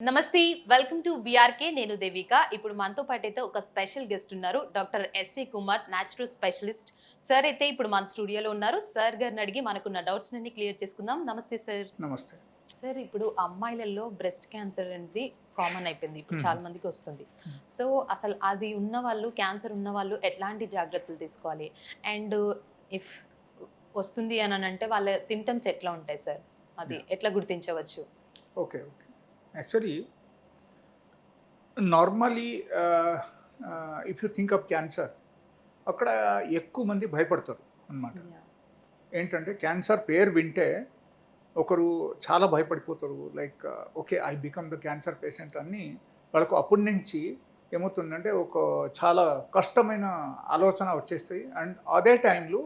నమస్తే welcome to BRK. నేను దేవిక. ఇప్పుడు మనతో పాటు అయితే ఒక స్పెషల్ గెస్ట్ ఉన్నారు. Doctor SC Kumar natural specialist. Sir అయితే ఇప్పుడు మన స్టూడియోలో ఉన్నారు. సార్ గారిని అడిగి మనకున్న డౌట్స్ అన్ని క్లియర్ చేసుకుందాం. నమస్తే సార్. నమస్తే. సార్ ఇప్పుడు అమ్మాయిలలో బ్రెస్ట్ క్యాన్సర్ అనేది కామన్ అయిపోయింది. ఇప్పుడు. చాలా మందికి వస్తుంది. సో అసలు అది ఉన్న వాళ్ళు క్యాన్సర్ ఉన్న వాళ్ళు ఎట్లాంటి జాగ్రత్తలు తీసుకోవాలి? అండ్ ఇఫ్ వస్తుంది అని అంటే వాళ్ళ సిమ్టమ్స్ ఎట్లా ఉంటాయి సార్? అది. ఎట్లా గుర్తించవచ్చు? Okay okay. Actually normally if you think of cancer అక్కడ ఎక్కువ మంది భయపడతారు అన్నమాట. ఏంటంటే క్యాన్సర్ పేరు వింటే ఒకరు చాలా భయపడిపోతారు. Like okay I become the cancer patient అని వాళ్ళకు అప్పటి నుంచి ఏమవుతుందంటే ఒక చాలా కష్టమైన ఆలోచన వచ్చేస్తాయి. అండ్ అదే టైంలో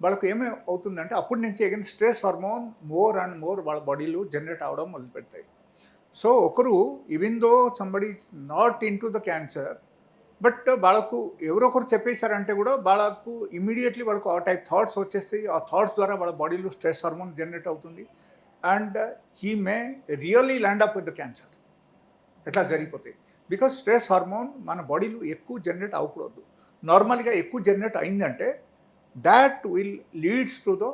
వాళ్ళకు ఏమే అవుతుందంటే అప్పటి నుంచి again stress hormone more and more వాళ్ళ బాడీలో జనరేట్ అవడం మొదలు పెడతాయి సో ఒకరు even though somebody not in to the cancer but వాళ్ళకు ఎవరొకరు చెప్పేశారంటే కూడా వాళ్ళకు ఇమీడియట్లీ వాళ్ళకు ఆ టైప్ థాట్స్ వచ్చేస్తాయి. ఆ థాట్స్ ద్వారా వాళ్ళ బాడీలో స్ట్రెస్ హార్మోన్ జనరేట్ అవుతుంది. And he may really land up with the cancer ఎట్లా జరిగిపోతాయి బికాస్ స్ట్రెస్ హార్మోన్ మన బాడీలో ఎక్కువ జనరేట్ అవ్వకూడదు. నార్మల్గా ఎక్కువ జనరేట్ అయిందంటే that will leads to the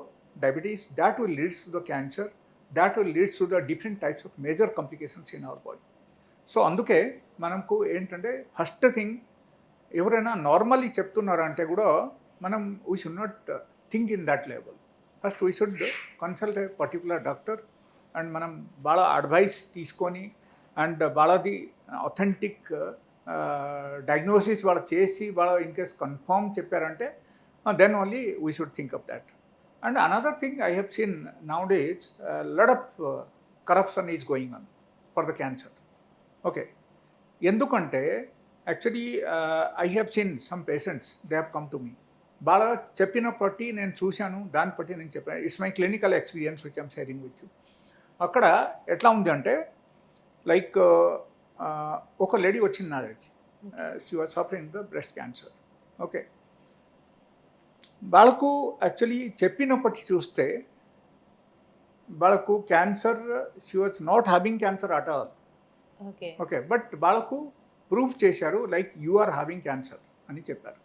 diabetes that will leads to the cancer that will leads to the different types of major complications in our body so అందుకే మనకు ఏంటంటే ఫస్ట్ థింగ్ ఎవరైనా నార్మల్లీ చెప్తున్నారంటే కూడా మనం we should not think in that level first we should consult a particular doctor and మనం బాగా advice తీసుకొని అండ్ వాళ్ళది అథెంటిక్ డయాగ్నోసిస్ వాళ్ళ చేసి వాళ్ళ ఇన్ కేస్ కన్ఫర్మ్ చెప్పారంటే then only we should think up that and another thing I have seen nowadays lot of corruption is going on for the cancer okay ఎందుకంటే actually I have seen some patients they have come to me బాగా చెప్పిన బట్టి నేను చూశాను దాన్ని బట్టి నేను చెప్పాను it's my clinical experience which I'm sharing with you అక్కడ ఎట్లా ఉంది అంటే లైక్ ఒక లేడీ వచ్చింది నా దగ్గరికి. She was suffering the breast cancer okay వాళ్ళకు యాక్చువల్లీ చెప్పినప్పటి చూస్తే వాళ్ళకు cancer she was not having cancer at all okay. Okay but వాళ్ళకు ప్రూఫ్ చేశారు like you are having cancer అని చెప్పారు.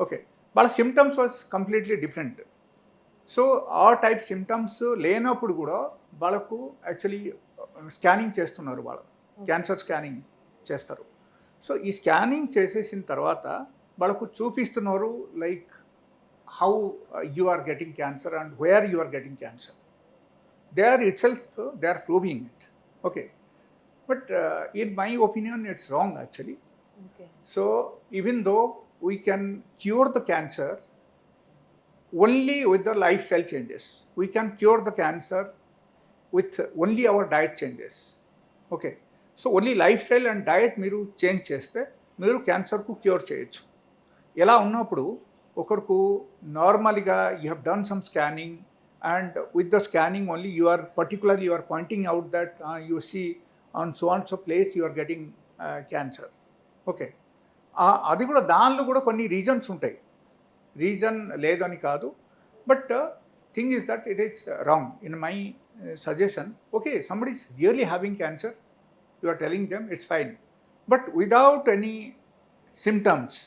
ఓకే వాళ్ళ symptoms was completely different so ఆ టైప్ సిమ్టమ్స్ లేనప్పుడు కూడా వాళ్ళకు యాక్చువల్లీ స్కానింగ్ చేస్తున్నారు వాళ్ళు. క్యాన్సర్ స్కానింగ్ చేస్తారు. సో ఈ స్కానింగ్ చేసేసిన తర్వాత వాళ్ళకు చూపిస్తున్నారు like how you are getting cancer and where you are getting cancer they are itself they are proving it okay but in my opinion it's wrong actually so even though we can cure the cancer only with the lifestyle changes we can cure the cancer with only our diet changes okay so only lifestyle and diet మీరు change చేస్తే మీరు క్యాన్సర్కు cure చేయొచ్చు. ఎలా ఉన్నప్పుడు ఒకరికు నార్మల్గా you have done some scanning and with the scanning only you are particularly you are pointing out that you see on so on so place you are getting cancer. Okay. అది కూడా దానిలో కూడా కొన్ని రీజన్స్ ఉంటాయి. Reason లేదని కాదు. But thing is that it is wrong in my suggestion. Okay somebody is really having cancer you are telling them it's fine but without any symptoms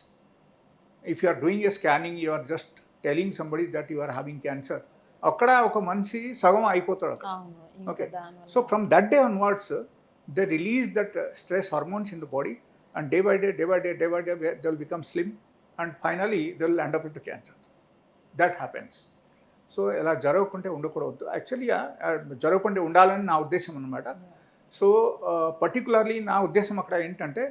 if you are doing a scanning you are just telling somebody that you are having cancer అక్కడ ఒక మనిషి సగం అయిపోతాడు okay so from that day onwards the release that stress hormones in the body and day by day day by day day by day they'll become slim and finally they'll land up with cancer that happens so ఇలా జరగకుంటే ఉండకూడదు. యాక్చువల్గా జరగకుండా ఉండాలని నా ఉద్దేశం అనమాట so particularly నా ఉద్దేశం అక్కడ ఏంటంటే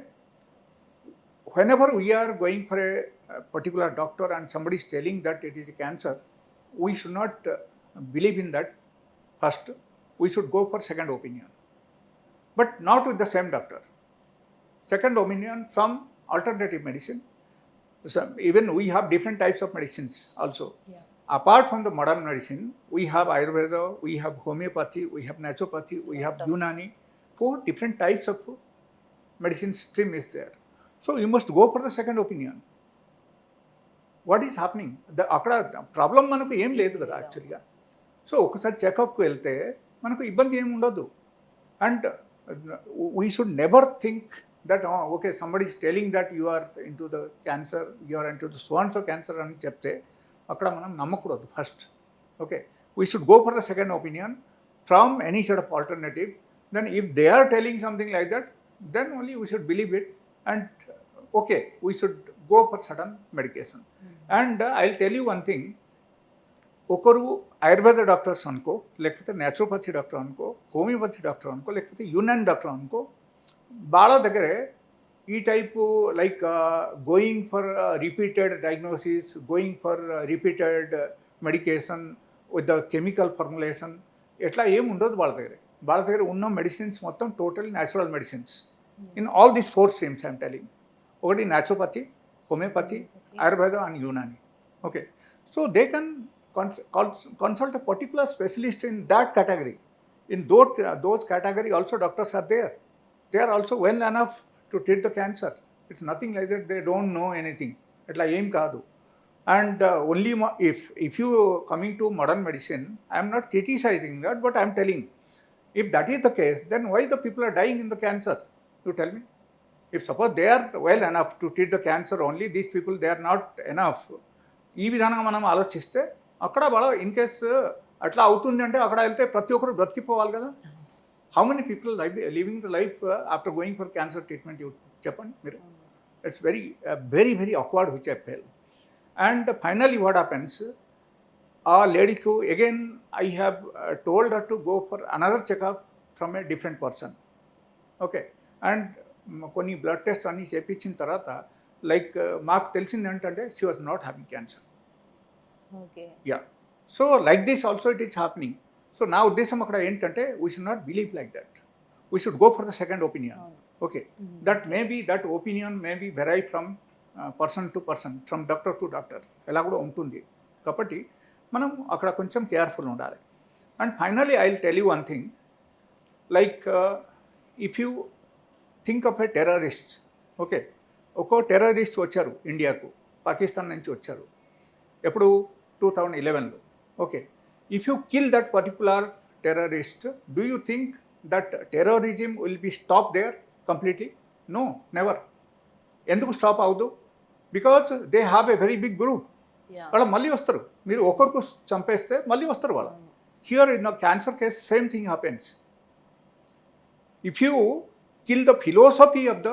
whenever we are going for a, a particular doctor and somebody is telling that it is cancer, we should not uh, believe in that first. We should go for second opinion, but not with the same doctor. Second opinion from alternative medicine. So even we have different types of medicines also. Yeah. Apart from the modern medicine, we have Ayurveda, we have homeopathy, we have naturopathy, we have Yunani. Four different types of medicine stream is there. So you must go for the second opinion. What is happening the అక్కడ problem మనకు ఏం లేదు కదా. యాక్చువల్గా so ఒకసారి చెకప్కి వెళ్తే మనకు ఇబ్బంది ఏమి ఉండదు. And we should never think that, oh, okay, somebody is telling that you are into the cancer, you are into the so and so cancer అని చెప్తే అక్కడ మనం నమ్మకూడదు first okay we should go for the second opinion from any set of alternative then if they are telling something like that then only we should believe it and okay we should go for sudden medication and I tell you one thing ఒకరు Ayurveda doctors అనుకో లేకపోతే naturopathy doctor అనుకో homeopathy doctor అనుకో లేకపోతే Unani doctor అనుకో వాళ్ళ దగ్గరే ఈ type like going for repeated diagnosis going for repeated medication with the chemical formulation ఎట్లా ఏం ఉండదు వాళ్ళ దగ్గర. వాళ్ళ దగ్గర ఉన్న మెడిసిన్స్ మొత్తం total natural medicines in all these four streams I'm telling you. Already naturopathy, homeopathy. Ayurveda and Unani. Okay. So they can consult a particular specialist in that category. In those, uh, those category also doctors are there. They are also well enough to treat the cancer. It's nothing like that. They don't know anything. It's like aim kadu And uh, only if, if you coming to modern medicine, I am not criticizing that, but I am telling. If that is the case, then why the people are dying in the cancer? You tell me if suppose they are well enough to treat the cancer only these people they are not enough ఈ విధానంగా మనం ఆలోచిస్తే అక్కడ వాళ్ళ in case అట్లా అవుతుంది అంటే అక్కడ వెళ్తే ప్రతి ఒక్కరు బ్రతికిపోవాలి కదా. How many people life living the life after going for cancer treatment చెప్పండి మీరు. It's very very very awkward which I fell and finally what happens ఆ లేడీకు again I have told her to go for another checkup from a different person okay and కొన్ని blood test అన్నీ చేపించిన తర్వాత like మాకు తెలిసింది ఏంటంటే she was not having cancer okay. Yeah so like this also it is happening so నా ఉద్దేశం అక్కడ ఏంటంటే we should not believe like that we should go for the second opinion okay that may be that opinion may be vary from person to person from doctor to doctor ఎలా కూడా ఉంటుంది. కాబట్టి మనం అక్కడ కొంచెం కేర్ఫుల్ ఉండాలి. And finally I will tell you one thing like if you think of a terrorist okay ఒక్కో terrorist వచ్చారు ఇండియాకు పాకిస్తాన్ నుంచి వచ్చారు. ఎప్పుడు? Two thousand ఇలెవెన్లో okay if you kill that particular terrorist do you think that terrorism will be stop there completely no never ఎందుకు stop అవ్వదు? Because they have a very big group వాళ్ళు మళ్ళీ వస్తారు. మీరు ఒకరికి చంపేస్తే మళ్ళీ వస్తారు వాళ్ళు. Here in cancer case same thing happens if you kill the philosophy of the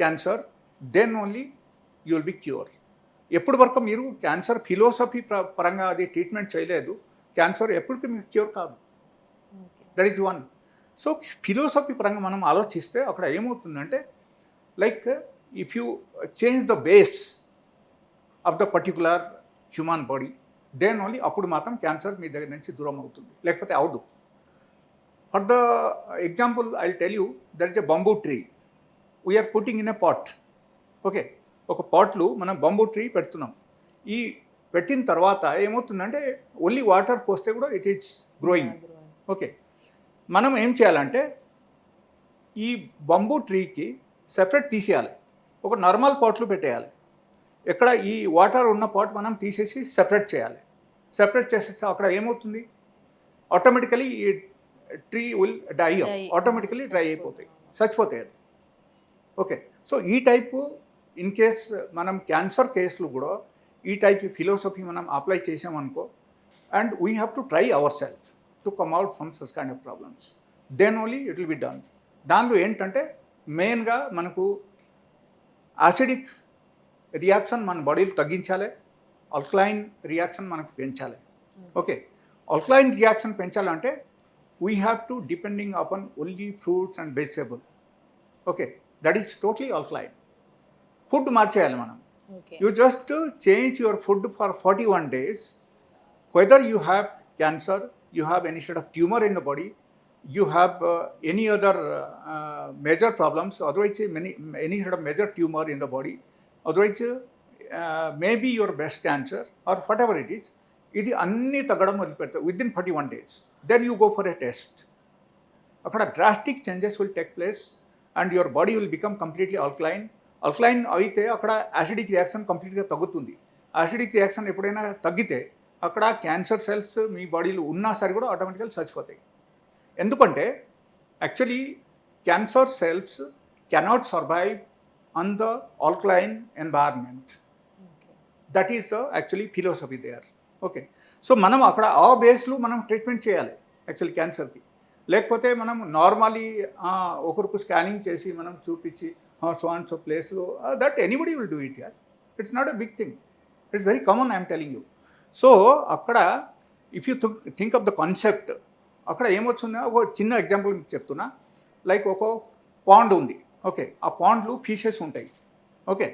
cancer then only you will be cure ఎప్పటి వరకు మీరు క్యాన్సర్ ఫిలోసఫీ పరంగా అది ట్రీట్మెంట్ చేయలేదు క్యాన్సర్ ఎప్పటికీ మీకు క్యూర్ కాదు. That is one so philosophy పరంగా మనం ఆలోచిస్తే అక్కడ ఏమవుతుందంటే like if you change the base of the particular human body then only అప్పుడు మాత్రం క్యాన్సర్ మీ దగ్గర నుంచి దూరం అవుతుంది. లేకపోతే అవదు. For the example I tell you there is a bamboo tree we're putting in a pot okay ఒక పాట్లు మనం బంబూ ట్రీ పెడుతున్నాం. ఈ పెట్టిన తర్వాత ఏమవుతుందంటే ఓన్లీ వాటర్ పోస్తే కూడా ఇట్ ఈస్ గ్రోయింగ్ ఓకే మనం ఏం చేయాలంటే ఈ బంబూ ట్రీకి సెపరేట్ తీసేయాలి. ఒక నార్మల్ పాట్లు పెట్టేయాలి. ఎక్కడ ఈ వాటర్ ఉన్న పాట్ మనం తీసేసి సెపరేట్ చేయాలి. సెపరేట్ చేసేస్తే అక్కడ ఏమవుతుంది? ఆటోమేటికలీ ఈ tree will die. Automatically dry అయిపోతాయి. చచ్చిపోతాయి అది. ఓకే సో ఈ టైపు ఇన్ కేస్ మనం క్యాన్సర్ కేసులు కూడా ఈ టైప్ ఫిలోసఫీ మనం apply చేసామనుకో and we have to try our self to come out from such kind of problems then only it will be done దానిలో ఏంటంటే మెయిన్గా మనకు యాసిడిక్ రియాక్షన్ మన బాడీలో తగ్గించాలి. ఆల్కలైన్ రియాక్షన్ మనకు పెంచాలి. ఓకే ఆల్కలైన్ రియాక్షన్ పెంచాలంటే we have to depending upon only fruits and vegetable okay that is totally alkaline food మార్చేయాలి మనం okay you just uh, change your food for 41 days whether you have cancer you have any sort of tumor in the body you have uh, any other uh, uh, major problems otherwise uh, many any sort of major tumor in the body otherwise uh, maybe your breast ఇది అన్నీ తగ్గడం మొదలు పెడతాయి within forty one days then you go for a test అక్కడ drastic changes will take place and your body will become completely alkaline alkaline అయితే అక్కడ acidic reaction కంప్లీట్గా తగ్గుతుంది. యాసిడిక్ రియాక్షన్ ఎప్పుడైనా తగ్గితే అక్కడ క్యాన్సర్ సెల్స్ మీ బాడీలో ఉన్నా సరే కూడా ఆటోమేటికల్ చచ్చిపోతాయి. ఎందుకంటే actually cancer cells cannot survive on the alkaline environment. That is the actually philosophy there okay. So మనం అక్కడ ఆ బేస్లో మనం ట్రీట్మెంట్ చేయాలి యాక్చువల్ క్యాన్సర్కి. లేకపోతే మనం నార్మలీ ఒకరికి స్కానింగ్ చేసి మనం చూపించి సో అండ్ సో ప్లేస్లో that anybody will do it యార్. It's not a big thing. It's very common I'm telling you. So అక్కడ if you think of the concept అక్కడ ఏమొచ్చిందో? ఒక చిన్న ఎగ్జాంపుల్ మీకు చెప్తున్నా. లైక్ ఒక పాండ్ ఉంది. ఓకే. ఆ పాండ్లు ఫీషెస్ ఉంటాయి. ఓకే.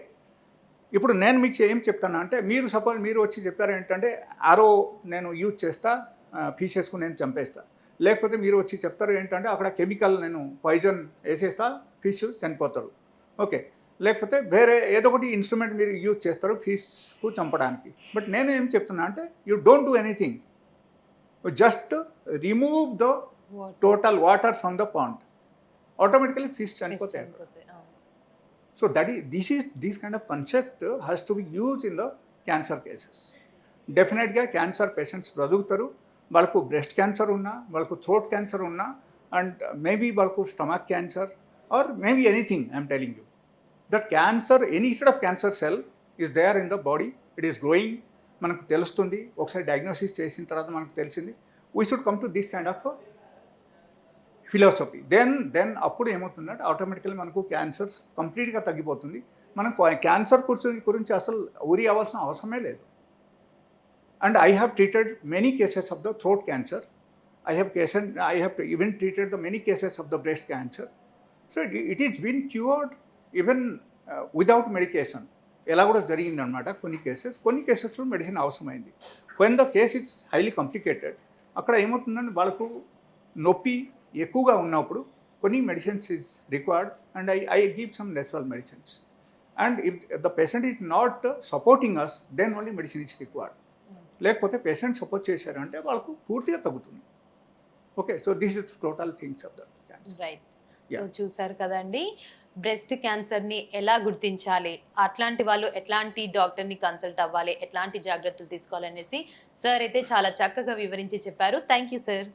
ఇప్పుడు నేను మీకు ఏం చెప్తాను అంటే మీరు సపోజ్ మీరు వచ్చి చెప్పారు ఏంటంటే ఆరో నేను యూజ్ చేస్తా ఫీషెస్కు నేను చంపేస్తా. లేకపోతే మీరు వచ్చి చెప్తారు ఏంటంటే అక్కడ కెమికల్ నేను పాయిజన్ వేసేస్తా ఫిష్ చనిపోతారు. ఓకే లేకపోతే వేరే ఏదో ఒకటి ఇన్స్ట్రుమెంట్ మీరు యూజ్ చేస్తారు ఫిష్కు చంపడానికి. బట్ నేను ఏం చెప్తున్నా అంటే you don't do anything just remove the total water from the pond automatically fish చనిపోతాయి. So that is this is this kind of concept has to be used in the cancer cases డెఫినెట్గా cancer patients బ్రతుకుతారు. వాళ్ళకు breast cancer ఉన్నా వాళ్ళకు throat cancer ఉన్నా and maybe వాళ్ళకు stomach cancer or maybe anything I'm telling you that cancer any side of cancer cell is there in the body it is growing మనకు తెలుస్తుంది. ఒకసారి diagnosis చేసిన తర్వాత మనకు తెలిసింది. We should come to this kind of philosophy then then అప్పుడు ఏమవుతుందంటే automatically మనకు క్యాన్సర్ కంప్లీట్గా తగ్గిపోతుంది. మనం క్యాన్సర్ గురించి గురించి అసలు ఊరి అవ్వాల్సిన అవసరమే లేదు. And I have treated many cases of the throat cancer I have cases I have even treated the many cases of the breast cancer so it is been cured even without medication ఎలా కూడా జరిగిందనమాట కొన్ని cases కొన్ని కేసెస్లో medicine అవసరమైంది. When the case is highly complicated అక్కడ ఏమవుతుందంటే వాళ్ళకు నొప్పి ఎక్కువగా ఉన్నప్పుడు కొన్ని medicines is required and I I give some natural medicines and if the patient is not supporting us then only medicine is required లేకపోతే పేషెంట్ సపోర్ట్ చేశారంటే వాళ్ళకు పూర్తిగా తగ్గుతుంది. Okay so this is total things of the cancer right so. చూసారు కదండి breast క్యాన్సర్ని ఎలా గుర్తించాలి అట్లాంటి వాళ్ళు ఎట్లాంటి డాక్టర్ని కన్సల్ట్ అవ్వాలి ఎట్లాంటి జాగ్రత్తలు తీసుకోవాలనేసి సార్ అయితే చాలా చక్కగా వివరించి చెప్పారు. Thank you sir